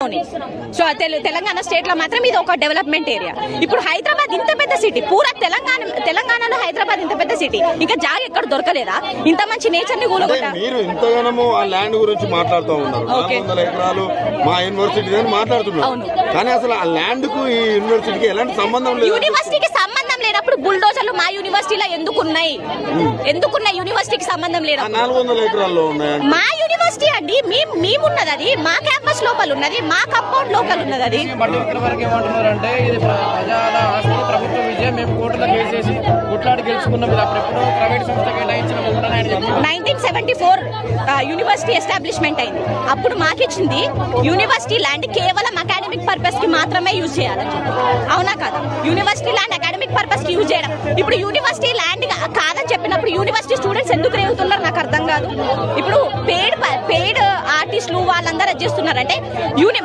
So తెలు- తెలంగాణ స్టేట్లో మాత్రం ఇది ఒక డెవలప్మెంట్ ఏరియా ఇప్పుడు హైదరాబాద్ ఇంత పెద్ద సిటీ పూరా తెలంగాణ తెలంగాణలో హైదరాబాద్ ఇంత పెద్ద సిటీ ఇంకా జాగ ఎక్కడ దొరకలేదా? ఇంత మంచి నేచర్ని అంటే కూలగొట్ట మీరు ఇంతగానము ఆ ల్యాండ్ గురించి మాట్లాడుతూ ఉన్నారు. ఎకరాలు మా యూనివర్సిటీ మాట్లాడుతున్నారు. కానీ అసలు ఆ ల్యాండ్కు ఈ యూనివర్సిటీకి ఎలాంటి సంబంధం లేదు. యూనివర్సిటీకి సంబంధం లేనప్పుడు బుల్డోజర్లు మా యూనివర్సిటీలో ఎందుకున్నాయి? ఎందుకున్నాయి? యూనివర్సిటీకి సంబంధం ఉన్నాయండి మా యూనివర్సిటీ అండి మేము మేమున్నది అది. మా క్యాంపస్ లోపల ఉన్నది మా కంపౌండ్ లోపల ఉన్నది అది nineteen seventy four university establishment అయింది. అప్పుడు మాకిచ్చింది యూనివర్సిటీ ల్యాండ్ కేవలం అకాడమిక్ పర్పస్కి మాత్రమే యూజ్ చేయాలి అవునా కదా? యూనివర్సిటీ ల్యాండ్ అకాడమిక్ పర్పస్కి యూజ్ చేయడం. ఇప్పుడు యూనివర్సిటీ ల్యాండ్ కాదని చెప్పినప్పుడు యూనివర్సిటీ స్టూడెంట్స్ ఎందుకు రేగుతున్నారు? నాకు అర్థం కాదు. ఇప్పుడు పేడ్ పేడ్ ఆర్టిస్టులు వాళ్ళందరూ అది చేస్తున్నారంటే యూని